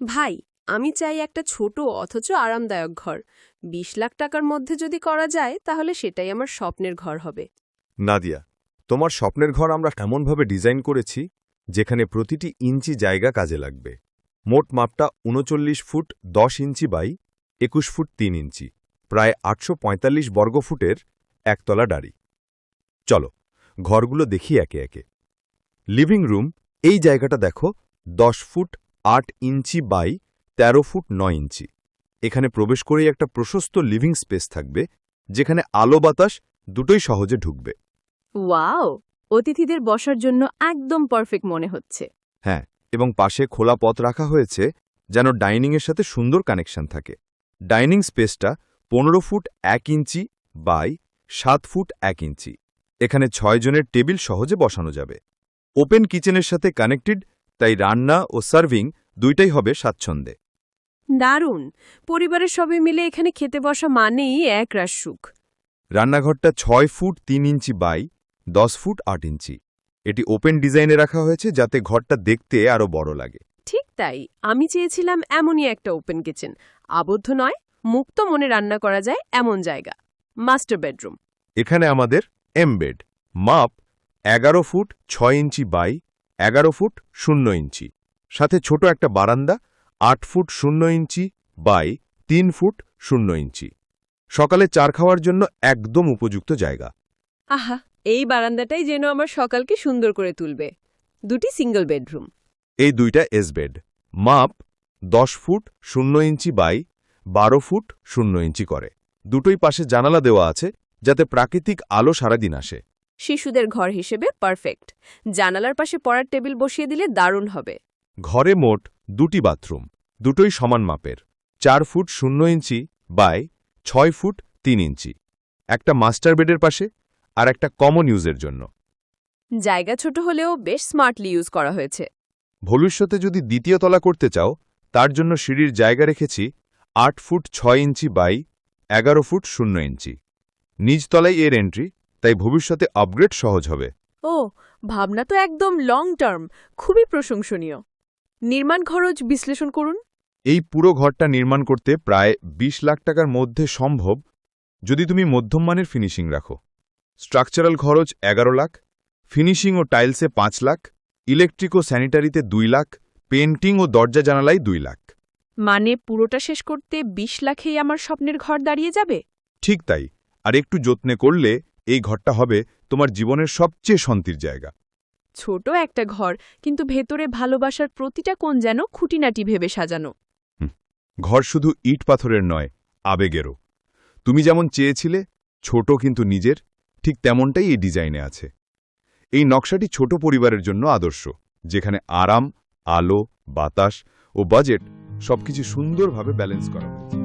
ভাই, আমি চাই একটা ছোট অথচ আরামদায়ক ঘর। বিশ লাখ টাকার মধ্যে যদি করা যায়, তাহলে সেটাই আমার স্বপ্নের ঘর হবে। নাদিয়া, তোমার স্বপ্নের ঘর আমরা এমনভাবে ডিজাইন করেছি, যেখানে প্রতিটি ইঞ্চি জায়গা কাজে লাগবে। মোট মাপটা উনচল্লিশ ফুট দশ ইঞ্চি বাই একুশ ফুট তিন ইঞ্চি, প্রায় আটশো পঁয়তাল্লিশ বর্গফুটের একতলা ডাড়ি চলো, ঘরগুলো দেখি একে একে। লিভিং রুম, এই জায়গাটা দেখো, দশ ফুট আট ইঞ্চি বাই ১৩ ফুট নয় ইঞ্চি। এখানে প্রবেশ করেই একটা প্রশস্ত লিভিং স্পেস থাকবে যেখানে আলো বাতাস দুটোই সহজে ঢুকবে। ওয়াও! অতিথিদের বসার জন্য একদম পারফেক্ট মনে হচ্ছে। হ্যাঁ এবং পাশে খোলা পথ রাখা হয়েছে যেন ডাইনিংয়ের সাথে সুন্দর কানেকশন থাকে। ডাইনিং স্পেসটা পনেরো ফুট এক ইঞ্চি বাই সাত ফুট এক ইঞ্চি। এখানে ছয় জনের টেবিল সহজে বসানো যাবে। ওপেন কিচেনের সাথে কানেক্টেড তাই রান্না ও সার্ভিং দুইটাই হবে স্বাচ্ছন্দ্যে। দারুণ! পরিবারের সবাই মিলে এখানে খেতে বসা মানেই এক রাস সুখ। রান্নাঘরটা ছয় ফুট তিন ইঞ্চি বাই দশ ফুট আট ইঞ্চি। এটি ওপেন ডিজাইনে রাখা হয়েছে যাতে ঘরটা দেখতে আরও বড় লাগে। ঠিক তাই আমি চেয়েছিলাম এমনই একটা ওপেন কিচেন। আবদ্ধ নয় মুক্ত মনে রান্না করা যায় এমন জায়গা। Master bedroom. এখানে আমাদের এমবেড মাপ এগারো ফুট ছয় ইঞ্চি বাই এগারো ফুট শূন্য ইঞ্চি। সাথে ছোট একটা বারান্দা আট ফুট শূন্য ইঞ্চি বাই তিন ফুট শূন্য ইঞ্চি। সকালে চার খাওয়ার জন্য একদম উপযুক্ত জায়গা। আহা এই বারান্দাটাই যেন আমার সকালকে সুন্দর করে তুলবে। দুটি সিঙ্গল বেডরুম এই দুইটা এস বেড মাপ দশ ফুট শূন্য ইঞ্চি বাই বারো ফুট শূন্য ইঞ্চি করে। দুটোই পাশে জানালা দেওয়া আছে যাতে প্রাকৃতিক আলো সারাদিন আসে। শিশুদের ঘর হিসেবে পারফেক্ট জানালার পাশে পড়ার টেবিল বসিয়ে দিলে দারুণ হবে। ঘরে মোট দুটি বাথরুম দুটোই সমান মাপের। চার ফুট শূন্য ইঞ্চি বাই ছয় ফুট তিন ইঞ্চি। একটা মাস্টার বেডের পাশে আর একটা কমন ইউজের জন্য। জায়গা ছোট হলেও বেশ স্মার্টলি ইউজ করা হয়েছে। ভবিষ্যতে যদি দ্বিতীয় তলা করতে চাও তার জন্য সিঁড়ির জায়গা রেখেছি আট ফুট ছয় ইঞ্চি বাই এগারো ফুট শূন্য ইঞ্চি। নিচতলায় এর এন্ট্রি তাই ভবিষ্যতে আপগ্রেড সহজ হবে। ও ভাবনা তো একদম লং টার্ম খুবই প্রশংসনীয়। নির্মাণ খরচ বিশ্লেষণ করুন। এই পুরো ঘরটা নির্মাণ করতে প্রায় ২০ লাখ টাকার মধ্যে সম্ভব যদি তুমি মধ্যমমানের ফিনিশিং রাখো। স্ট্রাকচারাল খরচ এগারো লাখ ফিনিশিং ও টাইলসে পাঁচ লাখ ইলেকট্রিক ও স্যানিটারিতে দুই লাখ পেন্টিং ও দরজা জানালাই দুই লাখ। মানে পুরোটা শেষ করতে ২০ লাখেই আমার স্বপ্নের ঘর দাঁড়িয়ে যাবে? ঠিক তাই আর একটু যত্নে করলে এই ঘরটা হবে তোমার জীবনের সবচেয়ে শান্তির জায়গা। ছোট একটা ঘর কিন্তু ভেতরে ভালোবাসার প্রতিটা কোণ যেন খুঁটিনাটি ভেবে সাজানো। ঘর শুধু ইট পাথরের নয় আবেগেরও। তুমি যেমন চেয়েছিলে ছোট কিন্তু নিজের ঠিক তেমনটাই এই ডিজাইনে আছে। এই নকশাটি ছোট পরিবারের জন্য আদর্শ যেখানে আরাম আলো বাতাস ও বাজেট সবকিছু সুন্দরভাবে ব্যালেন্স করা। হয়েছে